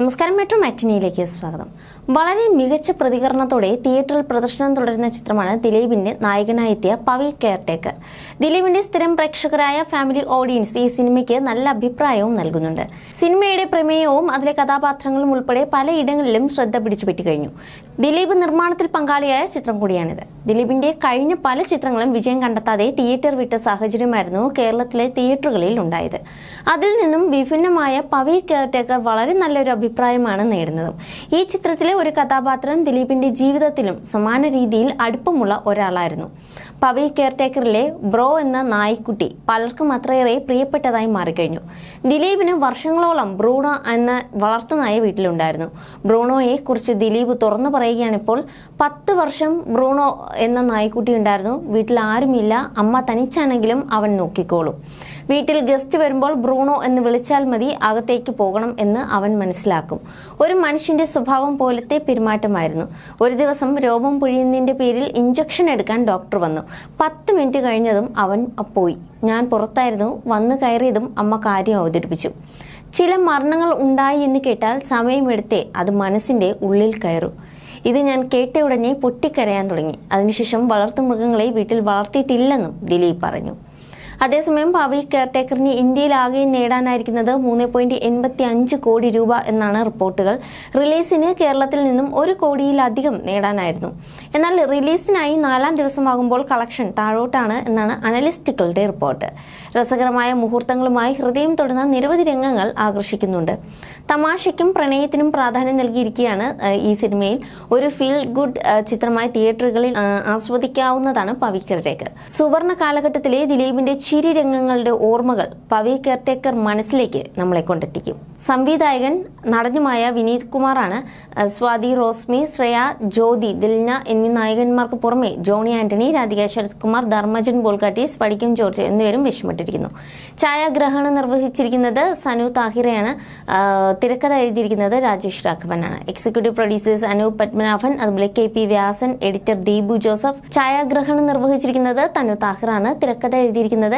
നമസ്കാരം മെട്രോ മാറ്റിനിയിലേക്ക് സ്വാഗതം. വളരെ മികച്ച പ്രതികരണത്തോടെ തിയേറ്ററിൽ പ്രദർശനം തുടരുന്ന ചിത്രമാണ് ദിലീപിന്റെ നായകനായി എത്തിയ പവി കെയർടേക്കർ. ദിലീപിന്റെ സ്ഥിരം പ്രേക്ഷകരായ ഫാമിലി ഓഡിയൻസ് ഈ സിനിമയ്ക്ക് നല്ല അഭിപ്രായവും നൽകുന്നുണ്ട്. സിനിമയുടെ പ്രമേയവും അതിലെ കഥാപാത്രങ്ങളും ഉൾപ്പെടെ പലയിടങ്ങളിലും ശ്രദ്ധ പിടിച്ചുപറ്റി കഴിഞ്ഞു ദിലീപ് നിർമ്മാണത്തിൽ പങ്കാളിയായ ചിത്രം കൂടിയാണിത്. ദിലീപിന്റെ കഴിഞ്ഞ പല ചിത്രങ്ങളും വിജയം കണ്ടെത്താതെ തിയേറ്റർ വിട്ട സാഹചര്യമായിരുന്നു കേരളത്തിലെ തിയേറ്ററുകളിൽ ഉണ്ടായത്. അതിൽ നിന്നും വിഭിന്നമായ പവി കെയർടേക്കർ വളരെ നല്ലൊരു അഭിപ്രായമാണ് നേടുന്നതും. ഈ ചിത്രത്തിലെ ഒരു കഥാപാത്രം ദിലീപിന്റെ ജീവിതത്തിലും സമാന രീതിയിൽ അടുപ്പമുള്ള ഒരാളായിരുന്നു. പവി കെയർടേക്കറിലെ ബ്രോ എന്ന നായ്ക്കുട്ടി പലർക്കും അത്രയേറെ പ്രിയപ്പെട്ടതായി മാറിക്കഴിഞ്ഞു. ദിലീപിന് വർഷങ്ങളോളം ബ്രൂണോ എന്ന വളർത്തുനായ വീട്ടിലുണ്ടായിരുന്നു. ബ്രൂണോയെ കുറിച്ച് ദിലീപ് തുറന്നു പറയുകയാണിപ്പോൾ പത്ത് വർഷം ബ്രൂണോ എന്ന നായ്ക്കുട്ടി ഉണ്ടായിരുന്നു. വീട്ടിൽ ആരുമില്ല. അമ്മ തനിച്ചാണെങ്കിലും അവൻ നോക്കിക്കോളും. വീട്ടിൽ ഗസ്റ്റ് വരുമ്പോൾ ബ്രൂണോ എന്ന് വിളിച്ചാൽ മതി. അകത്തേക്ക് പോകണം എന്ന് അവൻ മനസ്സിലാക്കും. ഒരു മനുഷ്യന്റെ സ്വഭാവം പോലത്തെ പെരുമാറ്റമായിരുന്നു. ഒരു ദിവസം രോഗം പൊഴിയുന്നതിന്റെ പേരിൽ ഇഞ്ചക്ഷൻ എടുക്കാൻ ഡോക്ടർ വന്നു. പത്ത് മിനിറ്റ് കഴിഞ്ഞതും അവൻ പോയി. ഞാൻ പുറത്തായിരുന്നു. വന്നു കയറിയതും അമ്മ കാര്യം അവതരിപ്പിച്ചു. ചില മരണങ്ങൾ ഉണ്ടായി എന്ന് കേട്ടാൽ സമയമെടുത്തേ അത് മനസ്സിന്റെ ഉള്ളിൽ കയറും. ഇത് ഞാൻ കേട്ട ഉടനെ പൊട്ടിക്കരയാൻ തുടങ്ങി. അതിനുശേഷം വളർത്തുമൃഗങ്ങളെ വീട്ടിൽ വളർത്തിയിട്ടില്ലെന്നും ദിലീപ് പറഞ്ഞു. അതേസമയം പവി കെയർടേക്കറിന് ഇന്ത്യയിലാകെ നേടാനായിരിക്കുന്നത് മൂന്ന് പോയിന്റ് എൺപത്തി അഞ്ച് കോടി രൂപ എന്നാണ് റിപ്പോർട്ടുകൾ. റിലീസിന് കേരളത്തിൽ നിന്നും ഒരു കോടിയിലധികം നേടാനായിരുന്നു. എന്നാൽ റിലീസിനായി നാലാം ദിവസമാകുമ്പോൾ കളക്ഷൻ താഴോട്ടാണ് എന്നാണ് അനലിസ്റ്റുകളുടെ റിപ്പോർട്ട്. രസകരമായ മുഹൂർത്തങ്ങളുമായി ഹൃദയം തൊടുന്ന നിരവധി രംഗങ്ങൾ ആകർഷിക്കുന്നുണ്ട്. തമാശയ്ക്കും പ്രണയത്തിനും പ്രാധാന്യം നൽകിയിരിക്കുകയാണ് ഈ സിനിമയിൽ. ഒരു ഫീൽ ഗുഡ് ചിത്രമായി തിയേറ്ററുകളിൽ ആസ്വദിക്കാവുന്നതാണ് പവി കെയർടേക്കർ. സുവർണ കാലഘട്ടത്തിലെ ദിലീപിന്റെ ചിരി രംഗങ്ങളുടെ ഓർമ്മകൾ പവി കെയർടേക്കർ മനസ്സിലേക്ക് നമ്മളെ കൊണ്ടെത്തിക്കും. സംവിധായകൻ നടനുമായ വിനീത് കുമാറാണ് സ്വാതി റോസ്മി ശ്രേയ ജ്യോതി ദിൽന എന്നീ നായകന്മാർക്ക് പുറമെ ജോണി ആന്റണി രാധിക ശരത് കുമാർ ധർമ്മജൻ ബോൾഗാട്ടി സ്പടിക്കും ജോർജ് എന്നിവരും വിഷമിട്ടിരിക്കുന്നു. ഛായാഗ്രഹണം നിർവഹിച്ചിരിക്കുന്നത് സനു താഹിറയാണ്. തിരക്കഥ എഴുതിയിരിക്കുന്നത് രാജേഷ് രാഘവനാണ്. എക്സിക്യൂട്ടീവ് പ്രൊഡ്യൂസേഴ്സ് അനൂപ് പത്മനാഭൻ അതുപോലെ K P Vyasan editor Deepu Joseph. ഛായാഗ്രഹണം നിർവഹിച്ചിരിക്കുന്നത് തനു താഹിറാണ്. തിരക്കഥ എഴുതിയിരിക്കുന്നത്